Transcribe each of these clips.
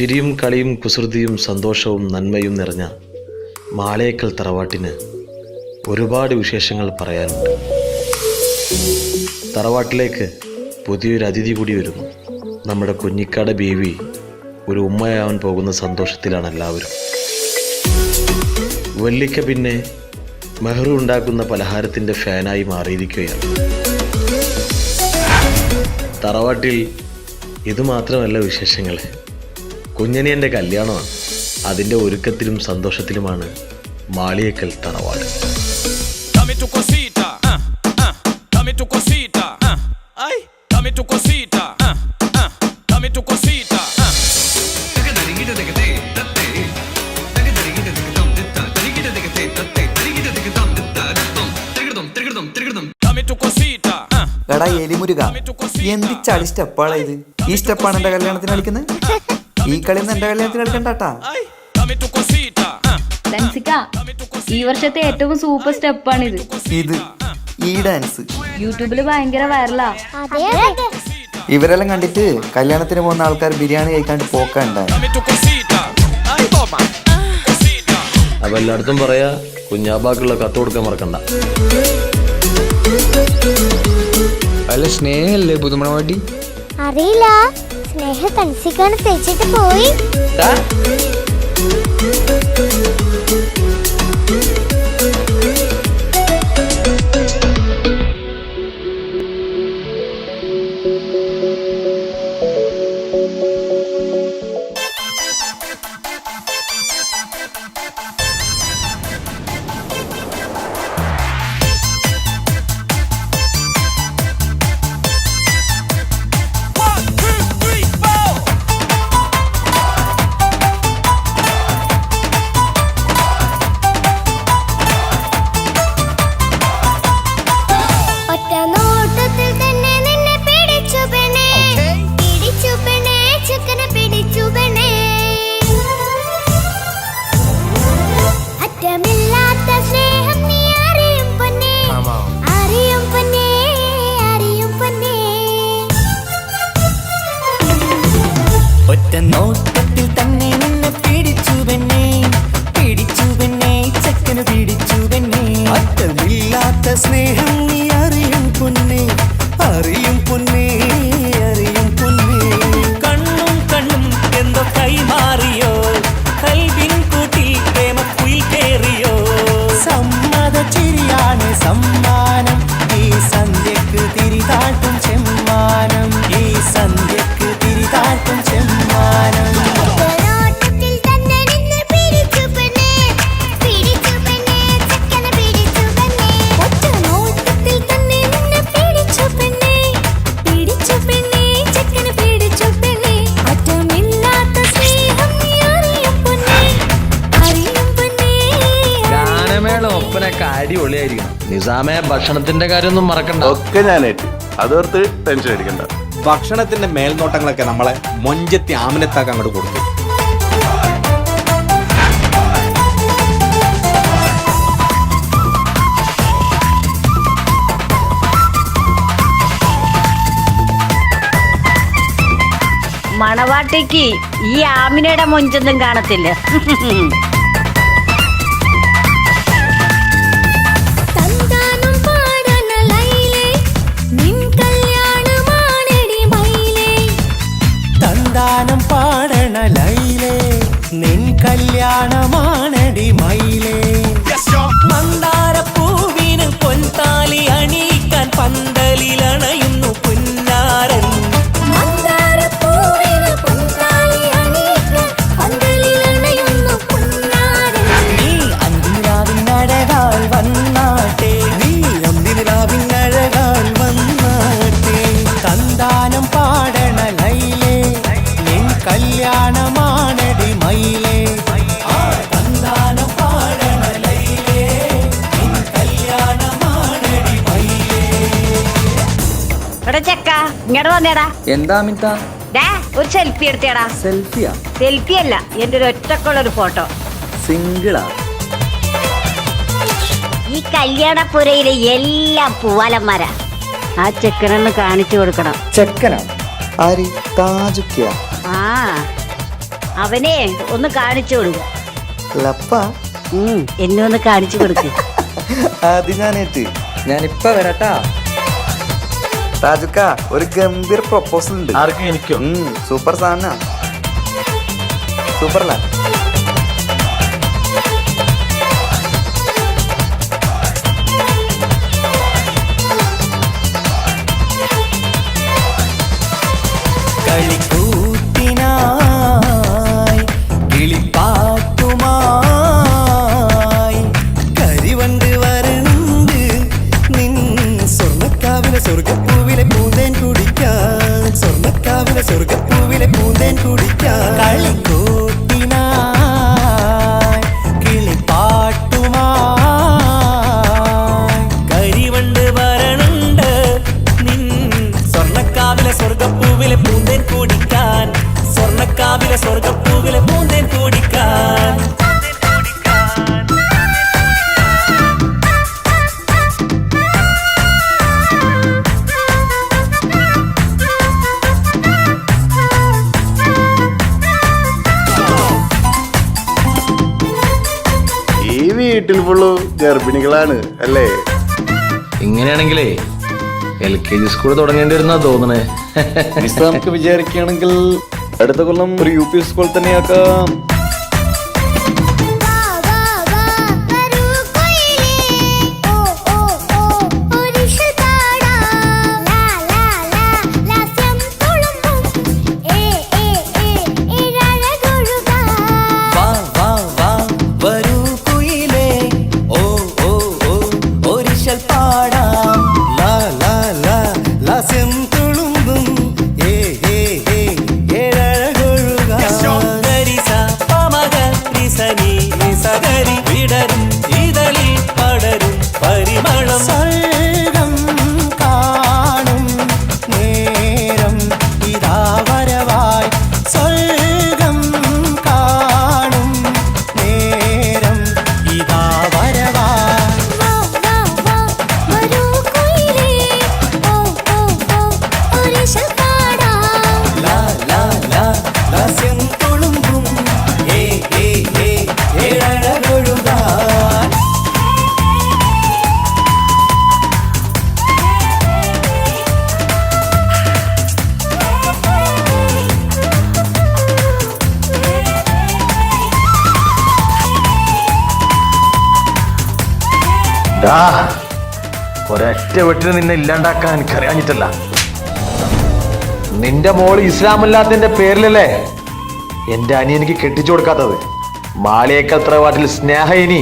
ചിരിയും കളിയും കുസൃതിയും സന്തോഷവും നന്മയും നിറഞ്ഞ മാളേക്കൽ തറവാട്ടിന് ഒരുപാട് വിശേഷങ്ങൾ പറയാനുണ്ട്. തറവാട്ടിലേക്ക് പുതിയൊരു അതിഥി കൂടി വരുന്നു. നമ്മുടെ കുഞ്ഞിക്കാട് ബീവി ഒരു ഉമ്മയാവാൻ പോകുന്ന സന്തോഷത്തിലാണ് എല്ലാവരും. വെള്ളിക്ക പിന്നെ മെഹ്റു ഉണ്ടാക്കുന്ന പലഹാരത്തിന്റെ ഫാനായി മാറിയിരിക്കുകയാണ്. തറവാട്ടിൽ ഇതുമാത്രമല്ല വിശേഷങ്ങൾ കുഞ്ഞനിയന്റെ കല്യാണമാണ്. അതിന്റെ ഒരുക്കത്തിലും സന്തോഷത്തിലുമാണ് മാളിയേക്കൽ തറവാട്. എടാ എലിമുരുക എന്ത് ചളി സ്റ്റെപ്പാണ് ഇത്? ഈ സ്റ്റെപ്പാണ് എന്റെ കല്യാണത്തിന് കളിക്കുന്നത്? ഈ കളി എന്റെ കല്യാണത്തിൽ കളിക്കണ്ടാട്ടാ ഈ വർഷത്തെ ഏറ്റവും സൂപ്പർ സ്റ്റെപ്പാണിത്. ഇത് ഈ ഡാൻസ്. യൂട്യൂബിൽ ഭയങ്കര വൈറലാ. ഇവരെല്ലാം കണ്ടിട്ട് കല്യാണത്തിന് പോകുന്ന ആൾക്കാർ ബിരിയാണി കഴിക്കാണ്ട് പോക്കണ്ടായി അപ്പൊ എല്ലായിടത്തും പറയാ കുഞ്ഞാബാക്കുള്ള കത്ത് കൊടുക്കാൻ മറക്കണ്ട. അല്ല സ്നേഹല്ലേ പുതുമണവാട്ടി അറിയില്ല. സ്നേഹ തൻസിക്കാണ് തേച്ചിട്ട് പോയി. നിസാമെ ഭക്ഷണത്തിന്റെ കാര്യമൊന്നും മറക്കണ്ട. ഒക്കെ ഞാനേറ്റ്. അതോർത്ത് ടെൻഷൻ അടിക്കണ്ട. ഭക്ഷണത്തിന്റെ മേൽനോട്ടങ്ങളൊക്കെ നമ്മളെ മൊഞ്ചത്തി ആമനത്താക്ക് അങ്ങോട്ട് കൊടുത്തു. മണവാട്ടിക്ക് ഈ ആമിനയുടെ മൊഞ്ചൊന്നും കാണത്തില്ല. പന്തലിലണയുന്നു തന്നേടാ എന്താ മിത്ത? ഒരു സെൽഫി എടുത്തേടാ. സെൽഫിയാ സെൽഫി അല്ല എന്റെ ഒരു ഒറ്റക്കുള്ള ഒരു ഫോട്ടോ സിംഗിളാ ഈ കല്യാണപ്പുരയിലെ എല്ലാ പൂവാലന്മാരാ. ആ ചെക്കനെന്ന് കാണിച്ചു കൊടുക്കണം. ചെക്കനാ? ആര്? താജുക്കിയാ ആ അവനെ ഒന്ന് കാണിച്ചു കൊടുക്ക. ലപ്പ? എന്നെ ഒന്ന് കാണിച്ചു കൊടുക്ക. അത് ഞാനേറ്റ്. ഞാനിപ്പ വരാട്ടാ. താജുക്ക ഒരു ഗംഭീർ പ്രൊപ്പോസൽ ഉണ്ട്. ആർക്കും സൂപ്പർ സാധന. സൂപ്പർ അല്ല കളിക്ക കെ ജി സ്കൂൾ തുടങ്ങേണ്ടി വരുന്ന തോന്നണേ നമുക്ക് വിചാരിക്കുകയാണെങ്കിൽ അടുത്ത കൊല്ലം ഒരു യു പി സ്കൂൾ തന്നെയാക്കാം. പാടാ ഒരൊറ്റ വെട്ടിന് നിന്നെ ഇല്ലാണ്ടാക്കാൻ എനിക്ക് അറിയാഞ്ഞിട്ടല്ല നിന്റെ മോൾ ഇസ്ലാമല്ലാത്തിന്റെ പേരിലല്ലേ എന്റെ അനിയനിക്ക് കെട്ടിച്ചു കൊടുക്കാത്തത്? മാളിയേക്കത്ര വാട്ടിൽ സ്നേഹ ഇനി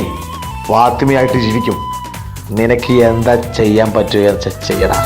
ഫാത്തിമയായിട്ട് ജീവിക്കും. നിനക്ക് എന്താ ചെയ്യാൻ പറ്റുക ചെയ്യടാ.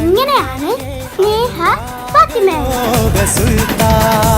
ഇങ്ങനെയാണ് സ്നേഹ ഫാത്തിമ. സുൽത്താൻ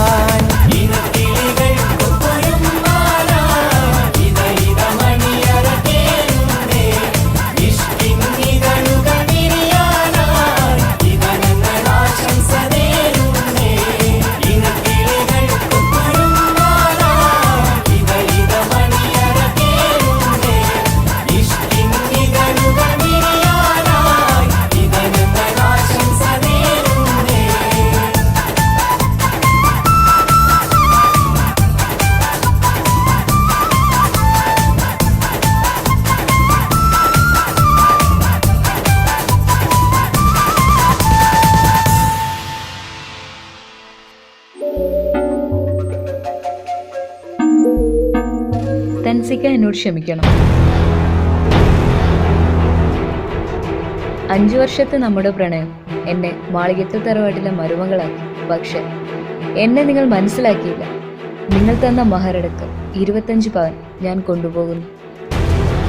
എന്നോട് ക്ഷമിക്കണം. അഞ്ചു വർഷത്തെ നമ്മുടെ പ്രണയം എന്നെ മാളികത്തെ തറവാട്ടിലെ മരുമകളാക്കി. പക്ഷെ എന്നെ നിങ്ങൾ മനസ്സിലാക്കിയില്ല. നിങ്ങൾ തന്ന മഹരടക്ക് ഇരുപത്തഞ്ച് പവൻ ഞാൻ കൊണ്ടുപോകുന്നു.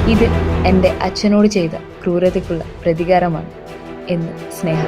ഇത് എന്റെ അച്ഛനോട് ചെയ്ത ക്രൂരതയ്ക്കുള്ള പ്രതികാരമാണ് എന്ന് സ്നേഹം.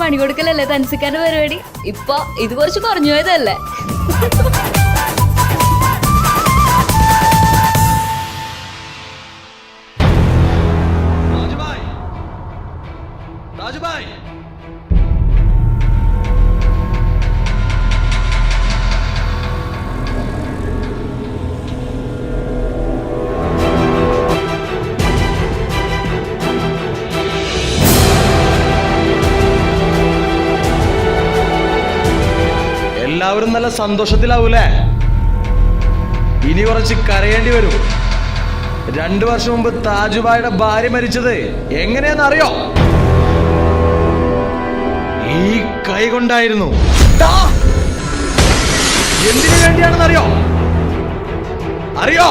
പണി കൊടുക്കലല്ലേ തൻസിക്കാന്റെ പരിപാടി? ഇപ്പൊ ഇത് കുറച്ച് കുറഞ്ഞു പോയതല്ലേ? എല്ലാവരും നല്ല സന്തോഷത്തിലാവൂലേ? ഇനി കുറച്ച് കരയേണ്ടി വരും. രണ്ടു വർഷം മുമ്പ് താജുബായുടെ ഭാര്യ മരിച്ചത് എങ്ങനെയാന്ന് അറിയോ ഈ കൈ കൊണ്ടായിരുന്നു. എന്തിനു വേണ്ടിയാണെന്ന് അറിയോ അറിയോ?